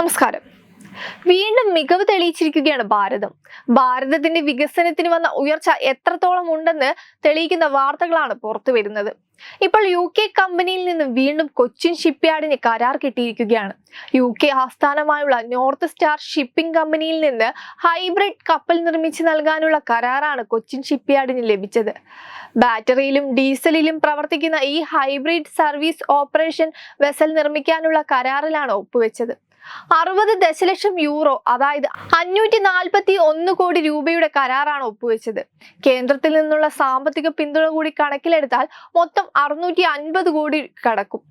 നമസ്കാരം. വീണ്ടും മികവ് തെളിയിച്ചിരിക്കുകയാണ് ഭാരതം. ഭാരതത്തിന്റെ വികസനത്തിന് വന്ന ഉയർച്ച എത്രത്തോളം ഉണ്ടെന്ന് തെളിയിക്കുന്ന വാർത്തകളാണ് പുറത്തു വരുന്നത്. ഇപ്പോൾ യു കെ കമ്പനിയിൽ നിന്ന് വീണ്ടും കൊച്ചിൻ ഷിപ്പ്യാർഡിന് കരാർ കിട്ടിയിരിക്കുകയാണ്. യു കെ ആസ്ഥാനമായുള്ള നോർത്ത് സ്റ്റാർ ഷിപ്പിംഗ് കമ്പനിയിൽ നിന്ന് ഹൈബ്രിഡ് കപ്പൽ നിർമ്മിച്ച് നൽകാനുള്ള കരാറാണ് കൊച്ചിൻ ഷിപ്പ്യാർഡിന് ലഭിച്ചത്. ബാറ്ററിയിലും ഡീസലിലും പ്രവർത്തിക്കുന്ന ഈ ഹൈബ്രിഡ് സർവീസ് ഓപ്പറേഷൻ വെസൽ നിർമ്മിക്കാനുള്ള കരാറിലാണ് ഒപ്പുവെച്ചത്. അറുപത് ദശലക്ഷം യൂറോ അതായത് അഞ്ഞൂറ്റി നാൽപ്പത്തി ഒന്ന് കോടി രൂപയുടെ കരാറാണ് ഒപ്പുവെച്ചത്. കേന്ദ്രത്തിൽ നിന്നുള്ള സാമ്പത്തിക പിന്തുണ കൂടി കണക്കിലെടുത്താൽ മൊത്തം അറുന്നൂറ്റി അൻപത് കോടി കടക്കും.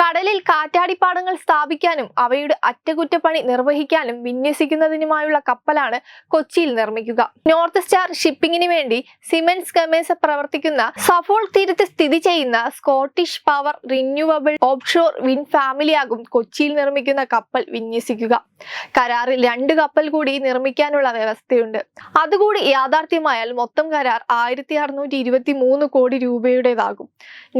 കടലിൽ കാറ്റാടിപ്പാടങ്ങൾ സ്ഥാപിക്കാനും അവയുടെ അറ്റകുറ്റപ്പണി നിർവഹിക്കാനും വിന്യസിക്കുന്നതിനുമായുള്ള കപ്പലാണ് കൊച്ചിയിൽ നിർമ്മിക്കുക. നോർത്ത് സ്റ്റാർ ഷിപ്പിംഗിന് വേണ്ടി സിമെന്റ്സ് കമേസ പ്രവർത്തിക്കുന്ന സഫോൾ തീരത്ത് സ്ഥിതി ചെയ്യുന്ന Scottish Power renewable offshore wind ഫാമിലിയാകും കൊച്ചിയിൽ നിർമ്മിക്കുന്ന കപ്പൽ വിന്യസിക്കുക. കരാറിൽ രണ്ട് കപ്പൽ കൂടി നിർമ്മിക്കാനുള്ള വ്യവസ്ഥയുണ്ട്. അതുകൂടി യാഥാർത്ഥ്യമായാൽ മൊത്തം കരാർ ആയിരത്തി അറുന്നൂറ്റി ഇരുപത്തി മൂന്ന് കോടി രൂപയുടേതാകും.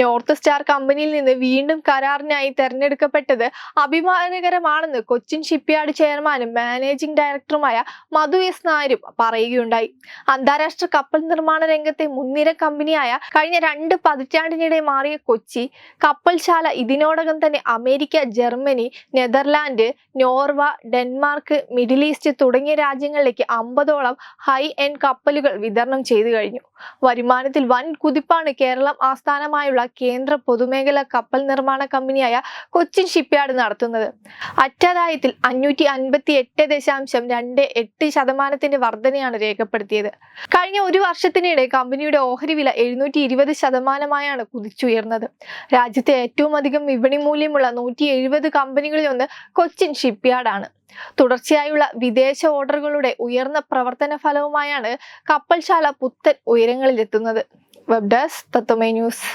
നോർത്ത് സ്റ്റാർ കമ്പനിയിൽ നിന്ന് വീണ്ടും കരാറിനായി തെരഞ്ഞെടുക്കപ്പെട്ടത് അഭിമാനകരമാണെന്ന് കൊച്ചിൻ ഷിപ്പ്യാർഡ് ചെയർമാനും മാനേജിംഗ് ഡയറക്ടറുമായ മധു എസ് നായരും പറയുകയുണ്ടായി. അന്താരാഷ്ട്ര കപ്പൽ നിർമ്മാണ രംഗത്തെ മുൻനിര കമ്പനിയായ കഴിഞ്ഞ രണ്ട് പതിറ്റാണ്ടിനിടെ മാറിയ കൊച്ചി കപ്പൽശാല ഇതിനോടകം തന്നെ America Germany Netherland Norway Denmark Middle East തുടങ്ങിയ രാജ്യങ്ങളിലേക്ക് അമ്പതോളം ഹൈ എൻഡ് കപ്പലുകൾ വിതരണം ചെയ്തു കഴിഞ്ഞു. വരുമാനത്തിൽ വൻ കുതിപ്പാണ് കേരളം ആസ്ഥാനമായുള്ള കേന്ദ്ര പൊതുമേഖലാ കപ്പൽ നിർമ്മാണ കമ്പനിയായ കൊച്ചിൻ ഷിപ്പ്യാർഡ് നടത്തുന്നത്. അറ്റാദായത്തിൽ അഞ്ഞൂറ്റി അൻപത്തി എട്ട് ദശാംശം രണ്ട് എട്ട് ശതമാനത്തിന്റെ വർധനയാണ് രേഖപ്പെടുത്തിയത്. കഴിഞ്ഞ ഒരു വർഷത്തിനിടെ കമ്പനിയുടെ ഓഹരി വില എഴുന്നൂറ്റി ഇരുപത് ശതമാനമായാണ് കുതിച്ചുയർന്നത്. രാജ്യത്തെ ഏറ്റവും അധികം വിപണി മൂല്യമുള്ള നൂറ്റി എഴുപത് കമ്പനികളിൽ ഒന്ന് കൊച്ചിൻ ഷിപ്പ്യാർഡാണ്. തുടർച്ചയായുള്ള വിദേശ ഓർഡറുകളുടെ ഉയർന്ന പ്രവർത്തന ഫലവുമായാണ് കപ്പൽശാല പുത്തൻ ഉയരങ്ങളിലെത്തുന്നത്. Web തത്വമേ news